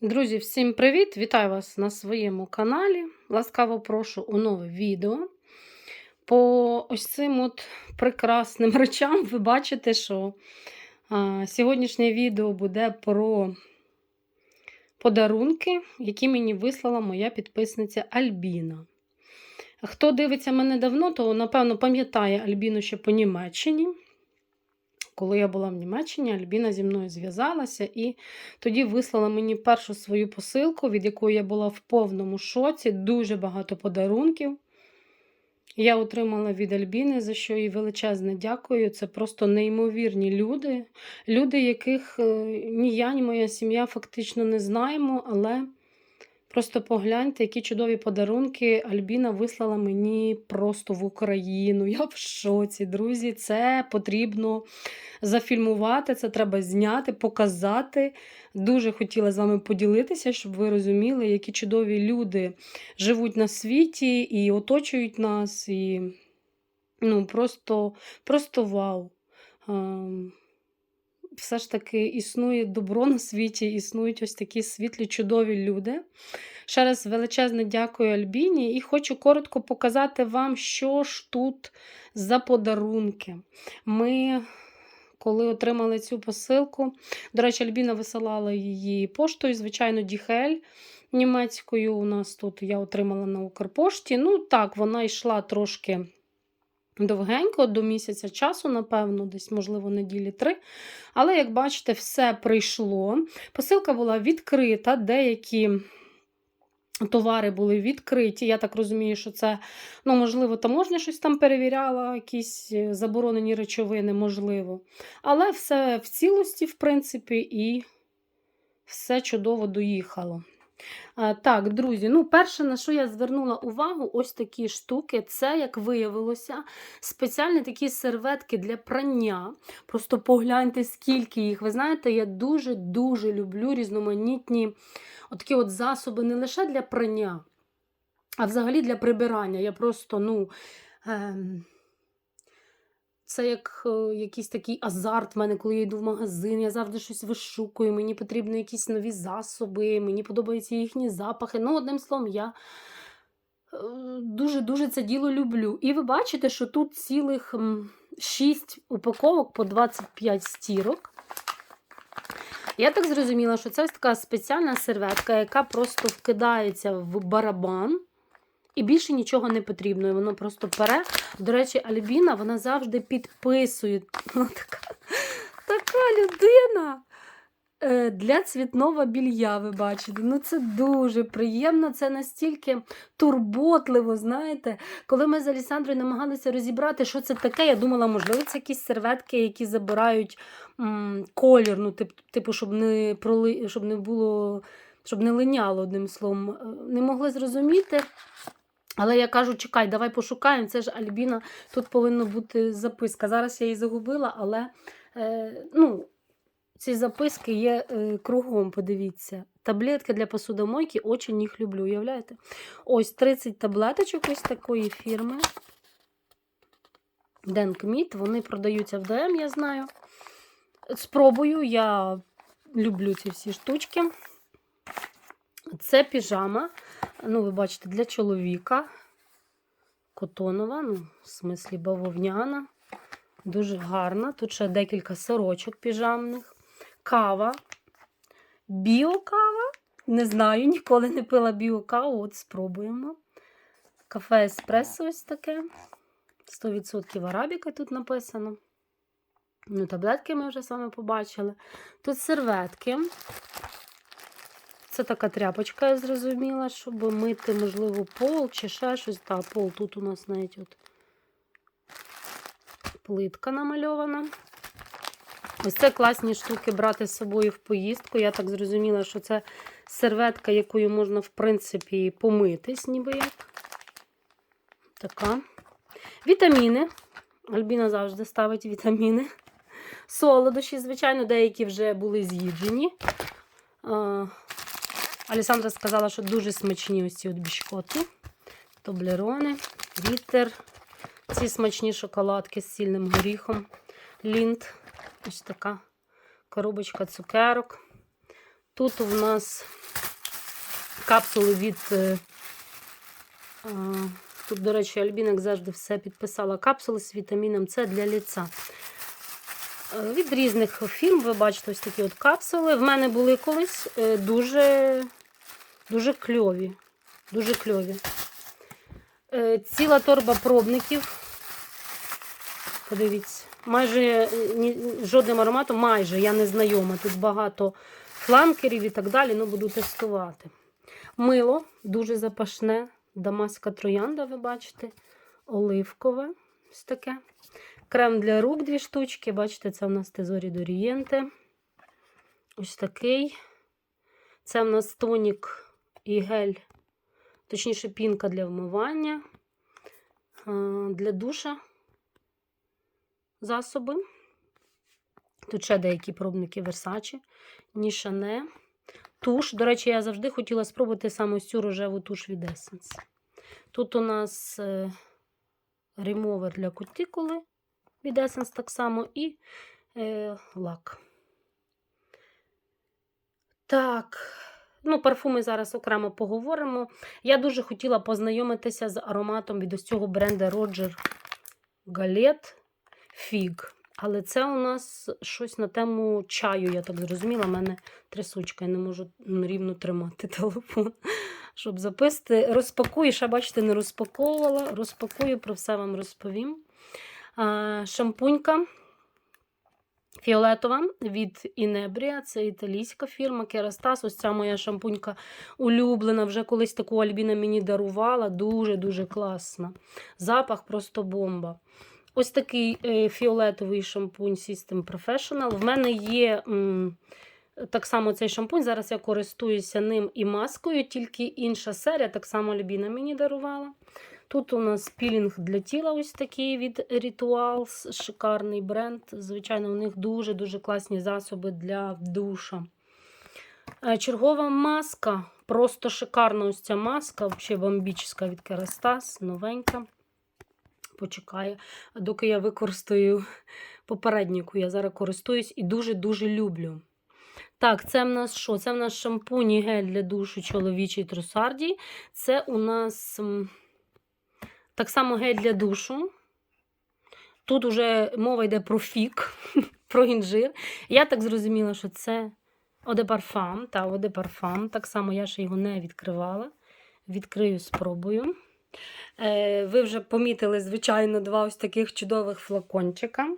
Друзі, всім привіт! Вітаю вас на своєму каналі. Ласкаво прошу у нове відео. По ось цим от прекрасним речам ви бачите, що а, сьогоднішнє відео буде про подарунки, які мені вислала моя підписниця Альбіна. Хто дивиться мене давно, то напевно пам'ятає Альбіну ще по Німеччині. Коли я була в Німеччині, Альбіна зі мною зв'язалася і тоді вислала мені першу свою посилку, від якої я була в повному шоці, дуже багато подарунків. Я отримала від Альбіни, за що їй величезне дякую. Це просто неймовірні люди. Люди, яких е, ні я, ні моя сім'я фактично не знаємо, але просто погляньте, які чудові подарунки Альбіна вислала мені просто в Україну. Я в шоці, друзі. Це потрібно зафільмувати, це треба зняти, показати. Дуже хотіла з вами поділитися, щоб ви розуміли, які чудові люди живуть на світі і оточують нас. І ну, просто, просто вау. Все ж таки існує добро на світі, існують ось такі світлі, чудові люди. Ще раз величезне дякую Альбіні і хочу коротко показати вам, що ж тут за подарунки. Ми коли отримали цю посилку. До речі, Альбіна висилала її поштою, звичайно, DHL німецькою. У нас тут я отримала на Укрпошті. Ну, так, вона йшла трошки. Довгенько, до місяця часу, напевно, десь, можливо, неділі три. Але, як бачите, все прийшло. Посилка була відкрита, деякі Товари були відкриті. Я так розумію, що це, ну, можливо, таможня щось там перевіряла, якісь е, заборонені речовини, можливо. Але все в цілості, в принципі, і все чудово доїхало. Так, друзі, ну, перше, на що я звернула увагу, ось такі штуки. Це, як виявилося, спеціальні такі серветки для прання. Просто погляньте, скільки їх. Ви знаєте, я дуже-дуже люблю різноманітні отакі от засоби не лише для прання, а взагалі для прибирання. Я просто, ну. Ем... Це як е, якийсь такий азарт в мене, коли я йду в магазин, я завжди щось вишукую, мені потрібні якісь нові засоби, мені подобаються їхні запахи. Ну, одним словом, я дуже-дуже це діло люблю. І ви бачите, що тут цілих 6 упаковок по 25 стірок. Я так зрозуміла, що це ось така спеціальна серветка, яка просто вкидається в барабан. І більше нічого не потрібно. І воно просто пере. До речі, Альбіна вона завжди підписує. Ну, така, така людина е, для цвітного білья, ви бачите. Ну, Це дуже приємно, це настільки турботливо, знаєте. Коли ми з Алісандрою намагалися розібрати, що це таке, я думала, можливо, це якісь серветки, які забирають м, колір, ну, тип, типу, щоб не проли... щоб не було, щоб не линяло одним словом. Е, не могли зрозуміти. Але я кажу, чекай, давай пошукаємо. Це ж Альбіна, тут повинна бути записка. Зараз я її загубила, але е, ну, ці записки є е, кругом, подивіться. Таблетки для посудомойки, очень їх люблю, уявляєте? Ось 30 таблеточок ось такої фірми. Денкміт, вони продаються в ДМ, я знаю. Спробую, я люблю ці всі штучки. Це піжама. Ну, ви бачите, для чоловіка. Котонова, ну, в смислі бавовняна. Дуже гарна. Тут ще декілька сорочок піжамних. Кава. Біокава. Не знаю, ніколи не пила біокаву. От спробуємо. Кафе еспресо ось таке. 100% арабіка тут написано. Ну, Таблетки ми вже з вами побачили. Тут серветки. Це така тряпочка, я зрозуміла, щоб мити, можливо, пол чи ще щось. Так, пол тут у нас навіть от плитка намальована. Ось це класні штуки брати з собою в поїздку. Я так зрозуміла, що це серветка, якою можна, в принципі, помитись, ніби як. Така. Вітаміни. Альбіна завжди ставить вітаміни. Солодощі, звичайно, деякі вже були з'їджені. Алісандра сказала, що дуже смачні ось ці от бішкоти, тоблерони, вітер. Ці смачні шоколадки з сильним горіхом. Лінт. Ось така коробочка цукерок. Тут у нас капсули від. е, Тут, до речі, Альбіна, як завжди, все підписала. Капсули з вітаміном С для ліца. Е, Від різних фірм, ви бачите, ось такі от капсули. В мене були колись е, дуже, дуже кльові. Дуже кльові. Е, Ціла торба пробників. Подивіться, майже е, жодним ароматом, майже я не знайома. Тут багато фланкерів і так далі, ну буду тестувати. Мило дуже запашне, дамаська троянда, ви бачите, оливкове. Ось таке. Крем для рук дві штучки. Бачите, це у нас Тезорі Дорієнте. Ось такий. Це в нас тонік і гель, точніше, пінка для вмивання, для душа засоби. Тут ще деякі пробники Versace, Нішане. Туш. До речі, я завжди хотіла спробувати саме цю рожеву туш від Essence. Тут у нас е, ремовер для кутикули від Essence так само і е, лак. Так, ну, парфуми зараз окремо поговоримо. Я дуже хотіла познайомитися з ароматом від ось цього бренду Roger Galette Fig. Але це у нас щось на тему чаю, я так зрозуміла. У мене трясучка, я не можу рівно тримати телефон, щоб записати. Розпакую, ще, бачите, не розпаковувала. Розпакую, про все вам розповім. Шампунька фіолетова від Інебрія. Це італійська фірма Керастас. Ось ця моя шампунька улюблена. Вже колись таку Альбіна мені дарувала. Дуже-дуже класна. Запах просто бомба. Ось такий е, фіолетовий шампунь System Professional. В мене є так само цей шампунь. Зараз я користуюся ним і маскою, тільки інша серія. Так само Альбіна мені дарувала. Тут у нас пілінг для тіла ось такий від Rituals, шикарний бренд. Звичайно, у них дуже-дуже класні засоби для душа. Е, Чергова маска. Просто шикарна ось ця маска, взагалі бомбічна від Kerastase, новенька. Почекає, доки я використаю попередніку, я зараз користуюсь і дуже-дуже люблю. Так, це в нас що? Це в нас шампунь і гель для душу чоловічий трусарді. Це у нас так само гель для душу. Тут вже мова йде про фік, про інжир. Я так зрозуміла, що це Оде парфам. Та Оде парфам. Так само я ще його не відкривала. Відкрию, спробую. Е, ви вже помітили, звичайно, два ось таких чудових флакончика.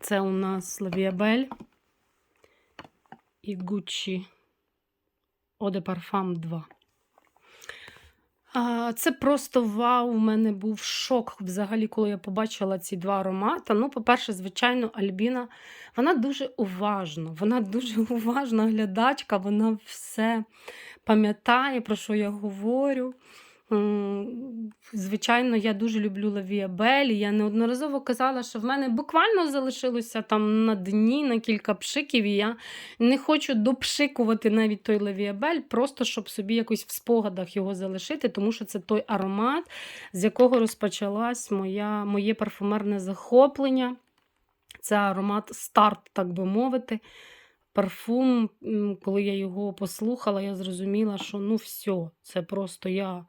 Це у нас Лавіабель і Gucci Eau de Parfum 2. А, Це просто вау! У мене був шок взагалі, коли я побачила ці два аромати. Ну, по-перше, звичайно, Альбіна, вона дуже уважна, вона дуже уважна глядачка, вона все пам'ятає, про що я говорю. Звичайно, я дуже люблю Лавіабель. Я неодноразово казала, що в мене буквально залишилося там на дні на кілька пшиків, і я не хочу допшикувати навіть той Лавіабель, просто щоб собі якось в спогадах його залишити, тому що це той аромат, з якого розпочалась моя, моє парфумерне захоплення. Це аромат старт, так би мовити. Парфум, коли я його послухала, я зрозуміла, що ну все, це просто я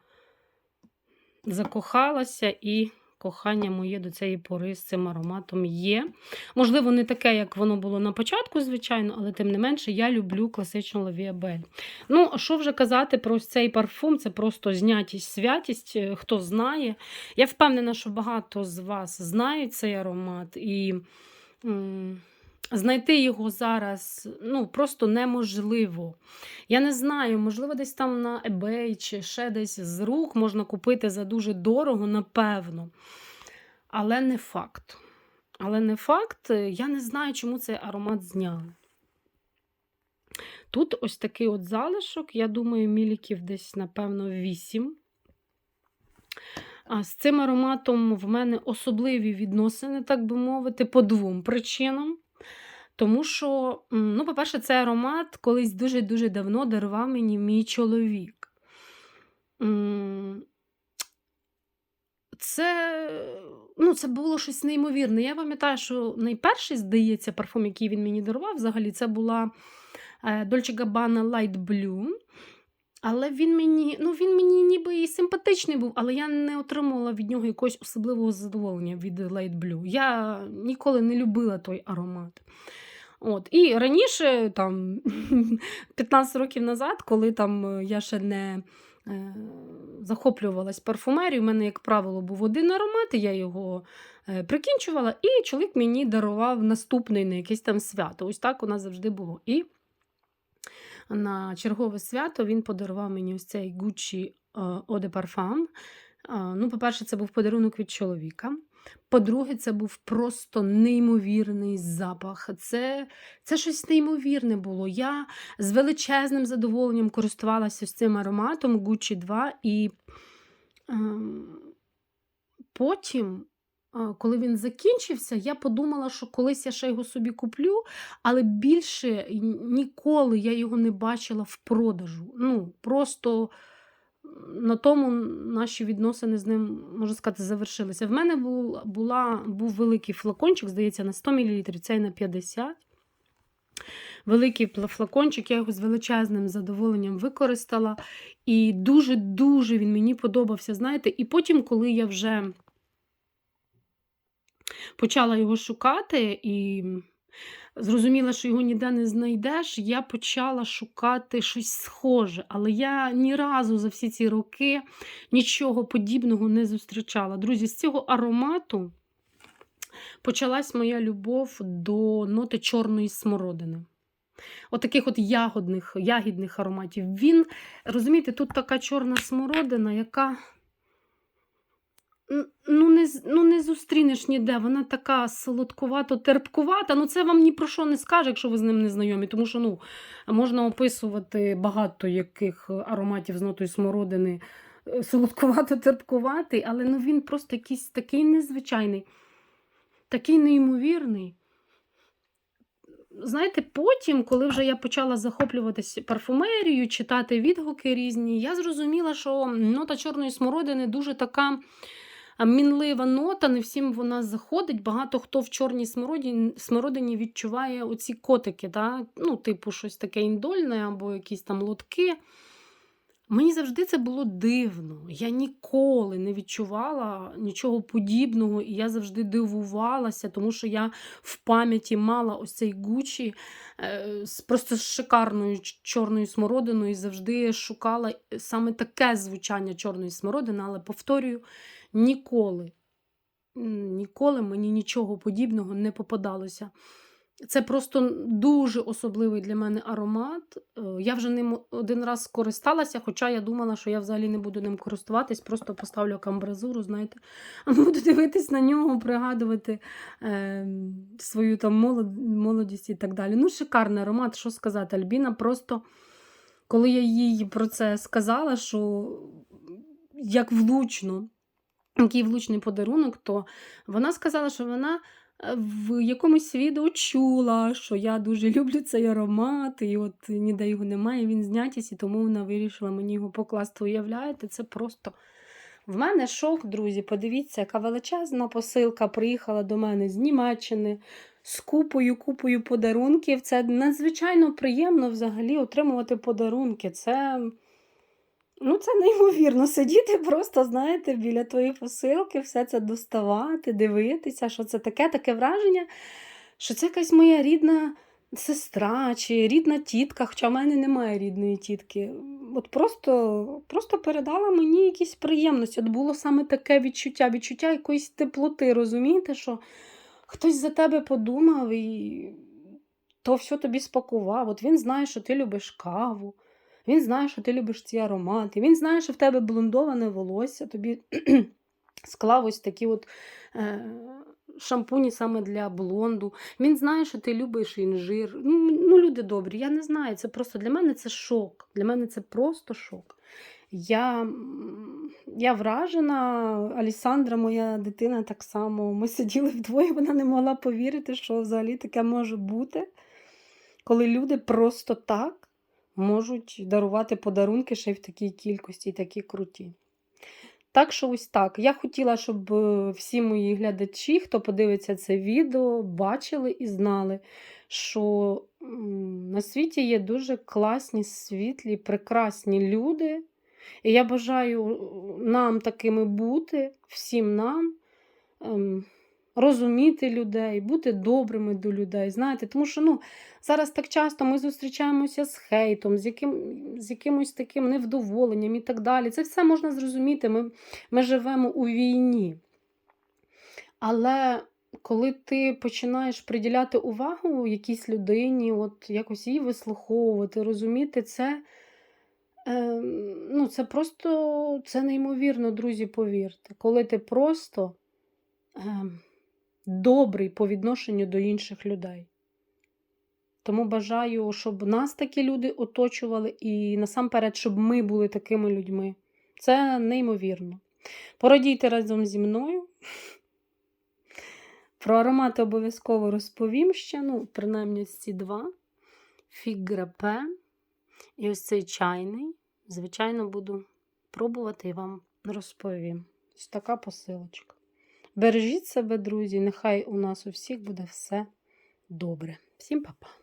закохалася, і кохання моє до цієї пори з цим ароматом є. Можливо, не таке, як воно було на початку, звичайно, але тим не менше я люблю класичну лавіабель. Ну, що вже казати про цей парфум? Це просто знятість, святість, е, хто знає. Я впевнена, що багато з вас знають цей аромат. І знайти його зараз ну, просто неможливо. Я не знаю, можливо, десь там на eBay чи ще десь з рук можна купити за дуже дорого, напевно. Але не факт. Але не факт, я не знаю, чому цей аромат зняли. Тут ось такий от залишок, я думаю, міліків десь, напевно, 8. А з цим ароматом в мене особливі відносини, так би мовити, по двом причинам. Тому що, ну, по-перше, цей аромат колись дуже-дуже давно дарував мені мій чоловік. Це, ну, це було щось неймовірне. Я пам'ятаю, що найперший, здається, парфум, який він мені дарував, взагалі, це була е, Dolce Gabbana Light Blue. Але він мені, ну він мені ніби і симпатичний був, але я не отримувала від нього якогось особливого задоволення від Light Blue. Я ніколи не любила той аромат. От. І раніше, там, 15 років назад, коли там е, я ще не е, захоплювалась парфумерією, у мене, як правило, був один аромат, і я його е, прикінчувала, і чоловік мені дарував наступний на якесь там свято. Ось так у нас завжди було. І на чергове свято він подарував мені ось цей Gucci Eau de Parfum. Ну, по-перше, це був подарунок від чоловіка. По-друге, це був просто неймовірний запах. Це, це щось неймовірне було. Я з величезним задоволенням користувалася ось цим ароматом Gucci 2, і ем, потім, е, коли він закінчився, я подумала, що колись я ще його собі куплю, але більше ніколи я його не бачила в продажу. Ну, просто на тому наші відносини з ним, можна сказати, завершилися. В мене був, була, був великий флакончик, здається, на 100 мл, цей на 50 Великий флакончик, я його з величезним задоволенням використала. І дуже-дуже він мені подобався. Знаєте, і потім, коли я вже почала його шукати і зрозуміла, що його ніде не знайдеш, я почала шукати щось схоже. Але я ні разу за всі ці роки нічого подібного не зустрічала. Друзі, з цього аромату почалась моя любов до ноти чорної смородини. Отаких от, ягодних, ягідних ароматів. Він, розумієте, тут така чорна смородина, яка ну, не, ну, не зустрінеш ніде. Вона така солодкувато-терпкувата. Ну, це вам ні про що не скаже, якщо ви з ним не знайомі. Тому що ну, можна описувати багато яких ароматів з нотою смородини е, солодкувато-терпкуватий, але ну, він просто якийсь такий незвичайний, такий неймовірний. Знаєте, потім, коли вже я почала захоплюватися парфумерією, читати відгуки різні, я зрозуміла, що нота чорної смородини дуже така мінлива нота, не всім вона заходить. Багато хто в чорній смородині, смородині відчуває оці котики, да? ну, типу, щось таке індольне або якісь там лотки. Мені завжди це було дивно. Я ніколи не відчувала нічого подібного, і я завжди дивувалася, тому що я в пам'яті мала ось цей Гучі е, з просто шикарною чорною смородиною і завжди шукала саме таке звучання чорної смородини, але повторюю, ніколи, ніколи мені нічого подібного не попадалося. Це просто дуже особливий для мене аромат. Е, Я вже ним один раз скористалася, хоча я думала, що я взагалі не буду ним користуватись, просто поставлю як амбразуру, знаєте, а буду дивитись на нього, пригадувати е, свою там молод, молодість і так далі. Ну, шикарний аромат, що сказати. Альбіна просто, коли я їй про це сказала, що як влучно, який влучний подарунок, то вона сказала, що вона е, в якомусь відео чула, що я дуже люблю цей аромат, і от ніде його немає, він знятість, і тому вона вирішила мені його покласти. Уявляєте, це просто. В мене шок, друзі. Подивіться, яка величезна посилка приїхала до мене з Німеччини з купою, купою подарунків. Це надзвичайно приємно взагалі отримувати подарунки. Це, ну, це неймовірно. Сидіти просто, знаєте, біля твоєї посилки, все це доставати, дивитися, що це таке, таке враження, що це якась моя рідна сестра чи рідна тітка, хоча в мене немає рідної тітки. От просто, просто передала мені якісь приємності. От було саме таке відчуття, відчуття якоїсь теплоти, розумієте, що хтось за тебе подумав і то все тобі спакував. От він знає, що ти любиш каву, він знає, що ти любиш ці аромати, він знає, що в тебе блондоване волосся, тобі склав ось такі от. Е- Шампуні саме для блонду. Він знає, що ти любиш інжир. Ну, ну, люди добрі, я не знаю. Це просто для мене це шок. Для мене це просто шок. Я, я вражена, Алісандра, моя дитина, так само. Ми сиділи вдвоє, вона не могла повірити, що взагалі таке може бути, коли люди просто так можуть дарувати подарунки ще й в такій кількості і такі круті. Так що ось так. Я хотіла, щоб е, всі мої глядачі, хто подивиться це відео, бачили і знали, що на світі є дуже класні, світлі, прекрасні люди. І я бажаю е, нам такими бути, всім нам. Ем, Розуміти людей, бути добрими до людей. Знаєте, тому що ну, зараз так часто ми зустрічаємося з хейтом, з, яким, з якимось таким невдоволенням і так далі. Це все можна зрозуміти. Ми, ми живемо у війні. Але коли ти починаєш приділяти увагу якійсь людині, от якось її вислуховувати, розуміти це, е, ну, це просто це неймовірно, друзі, повірте. Коли ти просто е, добрий по відношенню до інших людей. Тому бажаю, щоб нас такі люди оточували, і насамперед, щоб ми були такими людьми. Це неймовірно. Порадійте разом зі мною. Про аромати обов'язково розповім ще, ну, принаймні ці два. Фіг грапе і ось цей чайний. Звичайно, буду пробувати і вам розповім. Ось така посилочка. Бережіть себе, друзі, нехай у нас у всіх буде все добре. Всім па-па!